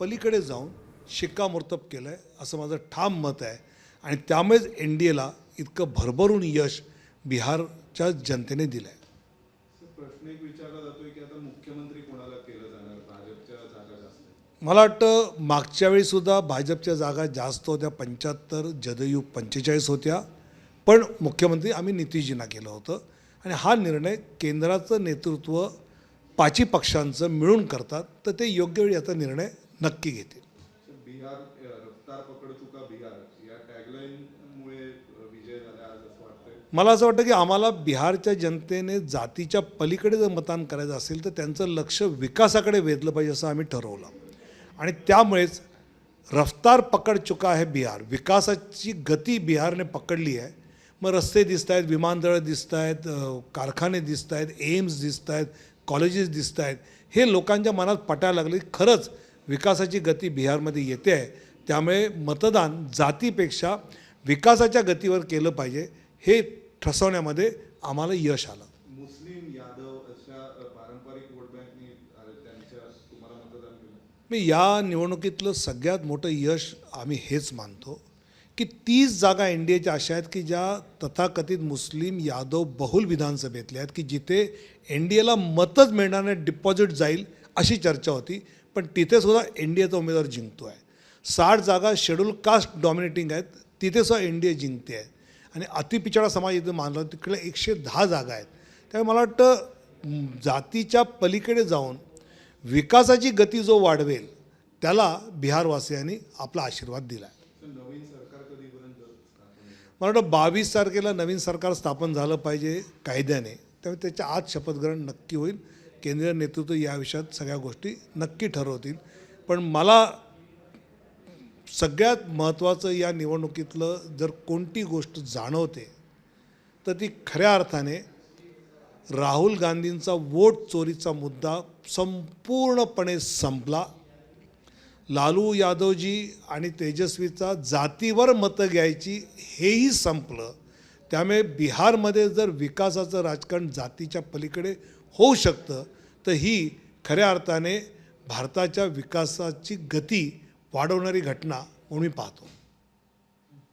पलीकडे जाऊन शिक्कामोर्तब केलं आहे असं माझं ठाम मत आहे. आणि त्यामुळेच एन डी एला इतकं भरभरून यश बिहारच्या जनतेने दिलं आहे प्रश्न एक विचारला जातोय की आता मुख्यमंत्री कोणाला केलं जाणार? भाजपच्या जागा जास्त. मला वाटतं मागच्या वेळीसुद्धा भाजपच्या जागा जास्त होत्या पंच्याहत्तर जदयू पंचेचाळीस होत्या. पण मुख्यमंत्री आम्ही नितीशजींना केलं होतं. आणि हा निर्णय केंद्राचं नेतृत्व पाची पक्षांचं मिळून करतात तर ते योग्य वेळी याचा निर्णय नक्की घेतील तर बिहार रफ्तार पकड चुका बिहार. या टॅगलाईन मुळे अ, विजय झाला आज असं वाटतंय? मला असं वाटतं की आम्हाला बिहारच्या जनतेने जातीच्या पलीकडे जर मतदान करायचं असेल तर त्यांचं लक्ष विकासाकडे वेधलं पाहिजे असं आम्ही ठरवलं. आणि त्यामुळेच रफ्तार पकड चुका आहे बिहार. विकासाची गती बिहारने पकडली आहे. मग रस्ते दिसत आहेत विमानतळं दिसत आहेत कारखाने दिसत आहेत एम्स दिसत आहेत कॉलेजेस दिसत आहेत हे लोकांच्या मनात पटायला लागले खरंच विकासाची गती बिहारमध्ये येते आहे त्यामुळे मतदान जातीपेक्षा विकासाच्या गतीवर केलं पाहिजे हे ठसवण्यामध्ये आम्हाला यश आलं. मुस्लिम यादव अशा पारंपरिक वोट मी या निवडणुकीतलं सगळ्यात मोठं यश आम्ही हेच मानतो की तीस जागा एन डी एच्या अशा आहेत की ज्या तथाकथित मुस्लिम यादव बहुल विधानसभेतल्या आहेत की जिथे एन डी एला मतच मिळणार नाही डिपॉझिट जाईल अशी चर्चा होती. पण तिथेसुद्धा एन डी एचा उमेदवार जिंकतो आहे साठ जागा शेड्यूल कास्ट डॉमिनेटिंग आहेत तिथेसुद्धा एन डी ए जिंकते. आहे आणि अतिपिछाडा समाज इथं मानला तिकडे एकशे दहा जागा आहेत. त्यामुळे मला वाटतं जातीच्या पलीकडे जाऊन विकासाची गती जो वाढवेल त्याला बिहारवासियांनी आपला आशीर्वाद दिला आहे मला वाटतं बावीस तारखेला नवीन सरकार स्थापन झालं पाहिजे कायद्याने त्यामुळे त्याच्या आत शपथग्रहण नक्की होईल. केंद्रीय नेतृत्व या विषयात सगळ्या गोष्टी नक्की ठरवतील. पण मला सगळ्यात महत्त्वाचं या निवडणुकीतलं जर कोणती गोष्ट जाणवते तर ती खऱ्या अर्थाने राहुल गांधींचा वोट चोरीचा मुद्दा संपूर्णपणे संपला. लालू यादवजी आणि तेजस्वीचा जातीवर मतं घ्यायची हेही संपलं. त्यामुळे बिहारमध्ये जर विकासाचं राजकारण जातीच्या पलीकडे होऊ शकतं तर ही खऱ्या अर्थाने भारताच्या विकासाची गती वाढवणारी घटना म्हणून मी पाहतो.